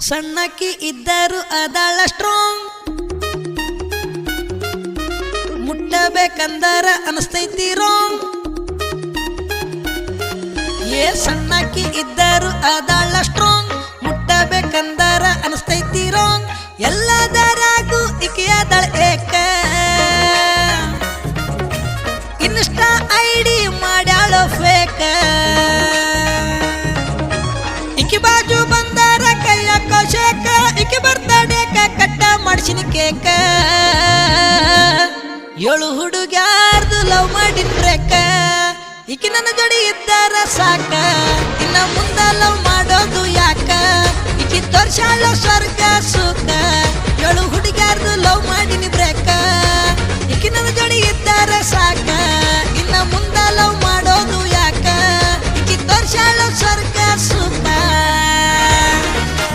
ಸಣ್ಣಕ್ಕಿ ಇದ್ದರು ಅದಳ strong ಮುಟ್ಟಬೇಕಂದರ ಅನಸ್ತೈತಿ wrong ಏ ಸಣ್ಣಕ್ಕಿ ಇದ್ದರು ಮಾಡ್ಸಿನ ಕೇಕ ಏಳು ಹುಡುಗ್ಯಾರ್ದು ಲವ್ ಮಾಡಿದ್ರೇಕ. ಇಕಿ ನನ್ನ ಜೋಡಿ ಇದ್ದಾರ ಸಾಕ. ಇನ್ನ ಮುಂದ ಲವ್ ಮಾಡೋದು ಯಾಕ? ಇಕಿ ತೋರ್ಸಾಳ ಸ್ವರ್ಗ ಸುಖ.